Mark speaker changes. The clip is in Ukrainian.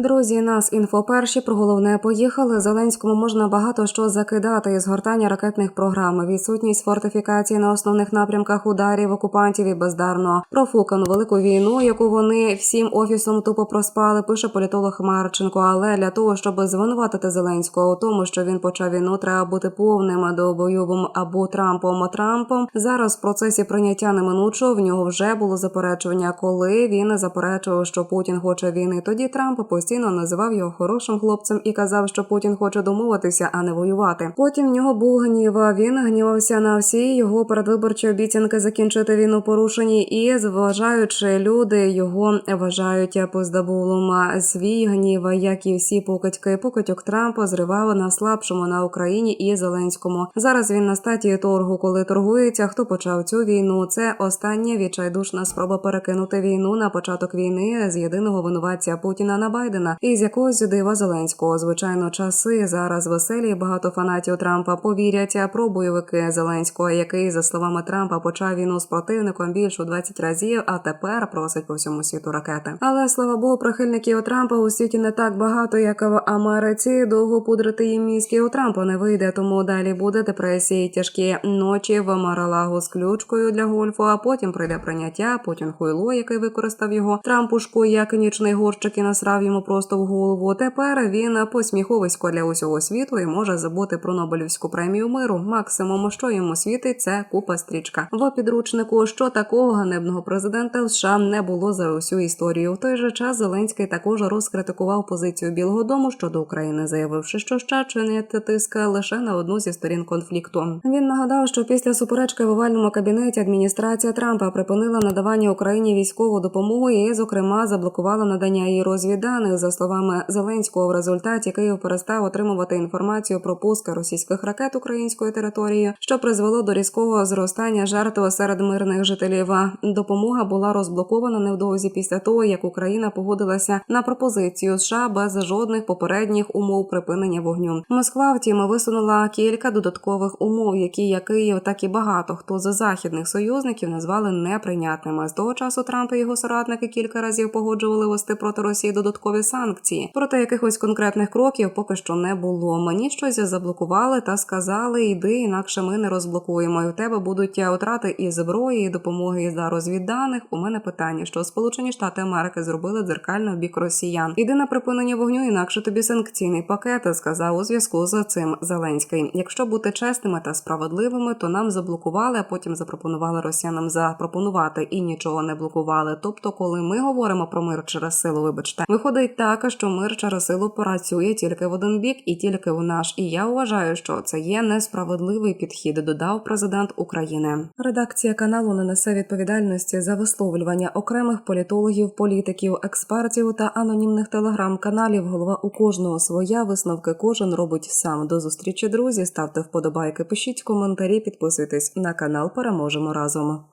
Speaker 1: Друзі, нас інфо перші про головне поїхали. Зеленському можна багато що закидати із гортання ракетних програм, відсутність фортифікації на основних напрямках ударів окупантів і бездарно профукану велику війну, яку вони всім офісом тупо проспали. Пише політолог Марченко. Але для того, щоб звинуватити Зеленського у тому, що він почав війну, треба бути повним довбойовим або Трампом Трампом. Зараз в процесі прийняття неминучого в нього вже було заперечування, коли він заперечував, що Путін хоче війни. Тоді Трамп постійно називав його хорошим хлопцем і казав, що Путін хоче домовитися, а не воювати. Потім в нього був гнів. Він гнівався на всі його передвиборчі обіцянки закінчити війну порушені, і зважаючи люди його вважають поздабулом. Свій гнів, як і всі покидьки, покидьок Трампа зривав на слабшому на Україні і Зеленському. Зараз він на стадії торгу, коли торгується. Хто почав цю війну? Це остання відчайдушна спроба перекинути війну на початок війни з єдиного винуватця Путіна на Байдена і з якогось дива Зеленського. Звичайно, часи зараз веселі. Багато фанатів Трампа повірять про бойовики Зеленського, який за словами Трампа почав війну з противником більше у 20 разів, а тепер просить по всьому світу ракети. Але слава Богу, прихильників Трампа у світі не так багато, як в Америці. Довго пудрити їм мізки у Трампа не вийде, тому далі буде депресії, тяжкі ночі в Маралагу з ключкою для гольфу. А потім прийде прийняття. Путін хуйло, який використав його Трампушку як нічний горщик і насрав йому просто в голову. Тепер він посміховисько для усього світу і може забути про Нобелівську премію миру. Максимум, що йому світить, це купа стрічка. В підручнику, що такого ганебного президента в США не було за усю історію. В той же час Зеленський також розкритикував позицію Білого Дому щодо України, заявивши, що США чинять тиск лише на одну зі сторін конфлікту. Він нагадав, що після суперечки в овальному кабінеті адміністрація Трампа припинила надавання Україні військову допомогу і, зокрема, заблокувала надання її розвідданих. За словами Зеленського, в результаті Київ перестав отримувати інформацію про пуск російських ракет українською територією, що призвело до різкого зростання жертв серед мирних жителів. Допомога була розблокована невдовзі після того, як Україна погодилася на пропозицію США без жодних попередніх умов припинення вогню. Москва, втім, висунула кілька додаткових умов, які як Київ, так і багато хто з західних союзників назвали неприйнятними. З того часу Трамп і його соратники кілька разів погоджували вести проти Росії додаткові санкції. Проте якихось конкретних кроків поки що не було. Мені щось заблокували та сказали: йди, інакше ми не розблокуємо. І у тебе будуть втрати і зброї, і допомоги за розвідданих. У мене питання, що Сполучені Штати Америки зробили дзеркально в бік росіян. Іди на припинення вогню, інакше тобі санкційний пакет, сказав у зв'язку з цим Зеленський. Якщо бути чесними та справедливими, то нам заблокували, а потім запропонували росіянам запропонувати і нічого не блокували. Тобто, коли ми говоримо про мир через силу, вибачте, виходить так, що мир через силу працює тільки в один бік і тільки в наш. І я вважаю, що це є несправедливий підхід. Додав президент України. Редакція каналу не несе відповідальності за висловлювання окремих політологів, політиків, експертів та анонімних телеграм-каналів. Голова у кожного своя висновки кожен робить сам. До зустрічі, друзі. Ставте вподобайки, пишіть коментарі, підписуйтесь на канал. Переможемо разом.